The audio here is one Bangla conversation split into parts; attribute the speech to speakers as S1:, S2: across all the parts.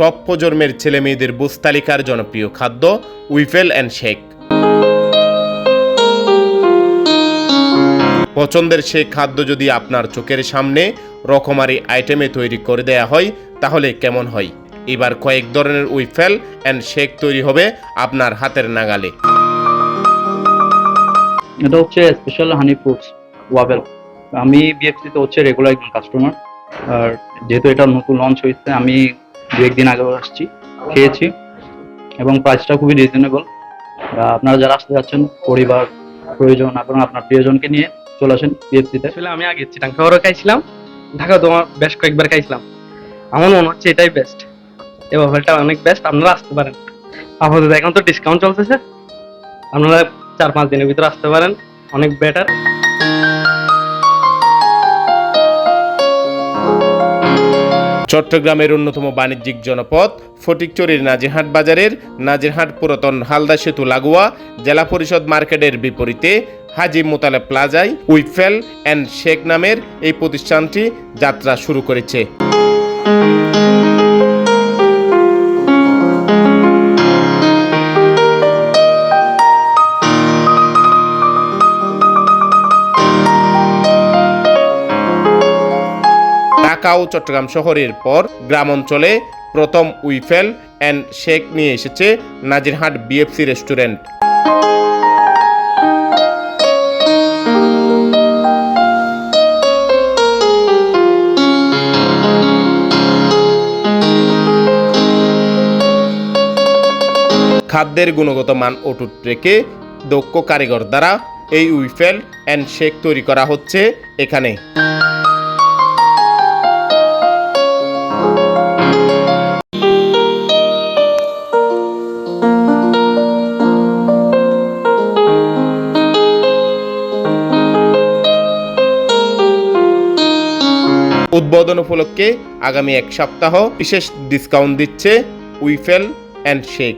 S1: সব প্রজন্মের ছেলে মেয়েদের বুঝ তালিকার জনপ্রিয় খাদ্য উইফেল অ্যান্ড শেক। পছন্দের সেই খাদ্য যদি আপনার চোখের সামনে রকমারি আইটেমে তৈরি করে দেয়া হয়, তাহলে কেমন হয়? এবার কয়েক ধরনের উইফেল অ্যান্ড শেক তৈরি হবে আপনার হাতের নাগালে।
S2: এটা হচ্ছে স্পেশাল হানি ফ্রুটস ওয়াবেল আমি বিএফসিতে হচ্ছে রেগুলার একজন কাস্টমার আর যেহেতু এটা নতুন লঞ্চ হয়েছে, আমি দু একদিন আগে আসছি, খেয়েছি এবং প্রাইসটা খুবই রিজনেবল আপনারা যারা আসতে যাচ্ছেন, পরিবার, প্রয়োজন এবং আপনার প্রিয়জনকে নিয়ে চলে আসেন বিএফসিতে
S3: আসলে আমি আগে চিটাং শহরে খাইছিলাম ঢাকা তোমার বেশ কয়েকবার খাইছিলাম। আমার মনে হচ্ছে এটাই বেস্ট এই ওভেলটা অনেক বেস্ট আপনারা আসতে পারেন। আপাতত এখন তো ডিসকাউন্ট চলতেছে। আপনারা চার পাঁচ দিনের ভিতরে আসতে পারেন, অনেক বেটার
S1: চট্টগ্রামের অন্যতম বাণিজ্যিক জনপদ ফটিকচুরির নাজিরহাট বাজারের নাজিরহাট পুরাতন হালদা সেতু লাগোয়া জেলা পরিষদ মার্কেটের বিপরীতে হাজি মোতালে প্লাজায় উইফেল অ্যান্ড শেখ নামের এই প্রতিষ্ঠানটি যাত্রা শুরু করেছে। ঢাকা ও চট্টগ্রাম শহরের পর গ্রাম অঞ্চলে প্রথম উইফেল অ্যান্ড শেক নিয়ে এসেছে নাজিরহাট বিএফসি রেস্টুরেন্ট। খাদ্যের গুণগত মান অটুট রেখে দক্ষ কারিগর দ্বারা এই উইফেল অ্যান্ড শেক তৈরি করা হচ্ছে এখানে। উদ্বোধন উপলক্ষে আগামী এক সপ্তাহ বিশেষ ডিসকাউন্ট দিচ্ছে উইফেল অ্যান্ড শেক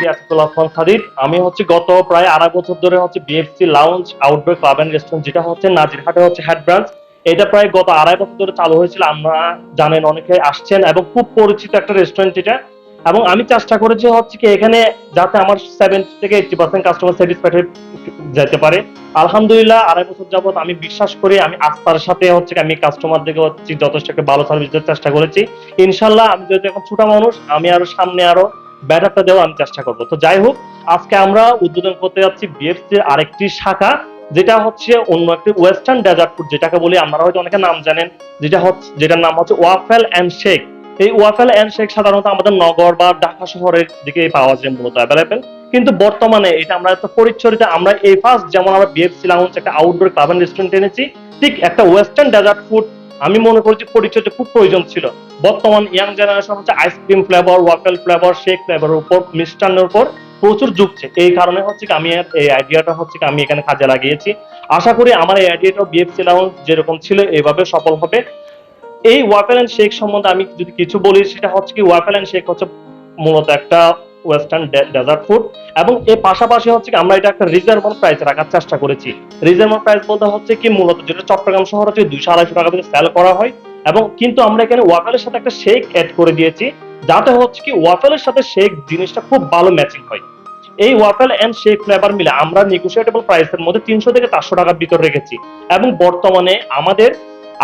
S4: রিয়াসুল আসমান সাদিদ আমি হচ্ছে গত প্রায় আড়াই বছর ধরে হচ্ছে BFC lounge outdoor club and restaurant যেটা হচ্ছে নাজিরহাটে হচ্ছে হেড ব্রাঞ্চ এটা প্রায় গত আড়াই বছর ধরে চালু হয়েছিল। আমরা জানেন অনেকে আসছেন এবং খুব পরিচিত একটা রেস্টুরেন্ট এটা। এবং আমি চেষ্টা করেছি হচ্ছে কি এখানে যাতে আমার সেভেন্টি থেকে এইটি পার্সেন্ট কাস্টমার স্যাটিসফাইড যেতে পারে। আলহামদুলিল্লাহ, আড়াই বছর যাবত আমি বিশ্বাস করি, আমি আস্থার সাথে হচ্ছে আমি কাস্টমারদেরকে হচ্ছে যথেষ্ট ভালো সার্ভিস দেওয়ার চেষ্টা করেছি। ইনশাল্লাহ, আমি যেহেতু এখন ছোট মানুষ, আমি আরও সামনে আরও ব্যাটারটা দেওয়ার আমি চেষ্টা করব। তো যাই হোক, আজকে আমরা উদ্বোধন করতে যাচ্ছি বিএফসি আরেকটি শাখা, যেটা হচ্ছে অন্য একটি ওয়েস্টার্ন ডেজার্ট ফুড, যেটাকে বলি আপনারা হয়তো অনেকে নাম জানেন, যেটা হচ্ছে, যেটার নাম হচ্ছে ওয়াফেল অ্যান্ড শেক। এই ওয়াফেল অ্যান্ড শেক সাধারণত আমাদের নগর বা ঢাকা শহরের দিকে পাওয়া যায়, মূলত অ্যাভেলেবেল কিন্তু বর্তমানে এটা আমরা একটা পরিচরিত, আমরা এই ফার্স্ট যেমন আমরা বিএফসি লাউঞ্জ একটা আউটডোর ক্লাব রেস্টুরেন্ট এনেছি, ঠিক একটা ওয়েস্টার্ন ডেজার্ট ফুড আমি মনে করি যে পরিচর্যা খুব প্রয়োজন ছিল। বর্তমান ইয়াং জেনারেশন হচ্ছে ice cream flavour waffle flavour shake ফ্লেভারের উপর, মিষ্টান্নের উপর প্রচুর ঝুঁকছে এই কারণে হচ্ছে কি আমি এই আইডিয়াটা হচ্ছে কি আমি এখানে কাজে লাগিয়েছি। আশা করি আমার এই আইডিয়াটা বিএফসি লাউঞ্জ যেরকম ছিল এইভাবে সফল হবে। এই ওয়াফেল এন্ড শেক সম্বন্ধে আমি যদি কিছু বলি, সেটা হচ্ছে কি ওয়াফেল এন্ড শেক হচ্ছে মূলত একটা ওয়েস্টার্ন ডেজার্ট ফুড। এবং এর পাশাপাশি হচ্ছে কি, আমরা এটা একটা রিজনেবল প্রাইস রাখার চেষ্টা করেছি। রিজনেবল প্রাইস বলতে হচ্ছে কি, মূলত যেটা চট্টগ্রাম শহর হচ্ছে দুইশো আড়াইশো টাকা থেকে সেল করা হয়। এবং কিন্তু আমরা এখানে ওয়াফেলের সাথে একটা শেক অ্যাড করে দিয়েছি, যাতে হচ্ছে কি ওয়াফেলের সাথে শেক জিনিসটা খুব ভালো ম্যাচিং হয়। এই ওয়াফেল এন্ড শেক ফ্লেভার মিলে আমরা নেগোসিয়েটেবল প্রাইসের মধ্যে তিনশো থেকে চারশো টাকার ভিতর রেখেছি। এবং বর্তমানে আমাদের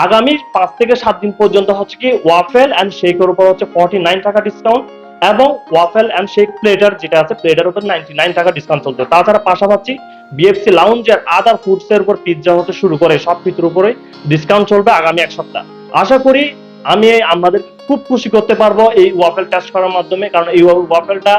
S4: আগামী পাঁচ থেকে সাত দিন পর্যন্ত হচ্ছে কি ওয়াফেল অ্যান্ড শেকের উপর হচ্ছে ফর্টি নাইন টাকা ডিসকাউন্ট এবং ওয়াফেল অ্যান্ড শেক প্লেটার যেটা আছে, প্লেটার উপর নাইনটি নাইন টাকা ডিসকাউন্ট চলছে। তাছাড়া পাশাপাশি বিএফসি লাউঞ্জের আদার ফুডস এর উপর পিৎজা হতে শুরু করে, সব কিছুর উপরে ডিসকাউন্ট চলবে আগামী এক সপ্তাহ। আশা করি আমি আমাদের খুব খুশি করতে পারব এই ওয়াফেল টেস্ট করার মাধ্যমে, কারণ এই ওয়াফেলটা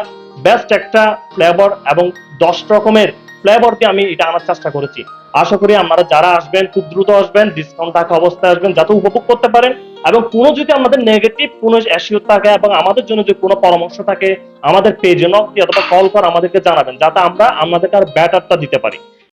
S4: বেস্ট একটা ফ্লেভার এবং দশ রকমের ফ্লেভার দিয়ে আমি এটা আনার চেষ্টা করেছি। আশা করি আমরা যারা আসবেন, খুব দ্রুত আসবেন ডিসকাউন্ট থাকা অবস্থায় আসবেন, যাতে উপভোগ করতে পারেন। এবং কোনো যদি আমাদের নেগেটিভ কোনো অ্যাসিওর থাকে এবং আমাদের জন্য যে কোনো পরামর্শ থাকে, আমাদের পেজে নক অথবা কল করে আমাদেরকে জানাবেন, যাতে আমরা আমাদেরকে আর ব্যাটারটা দিতে পারি।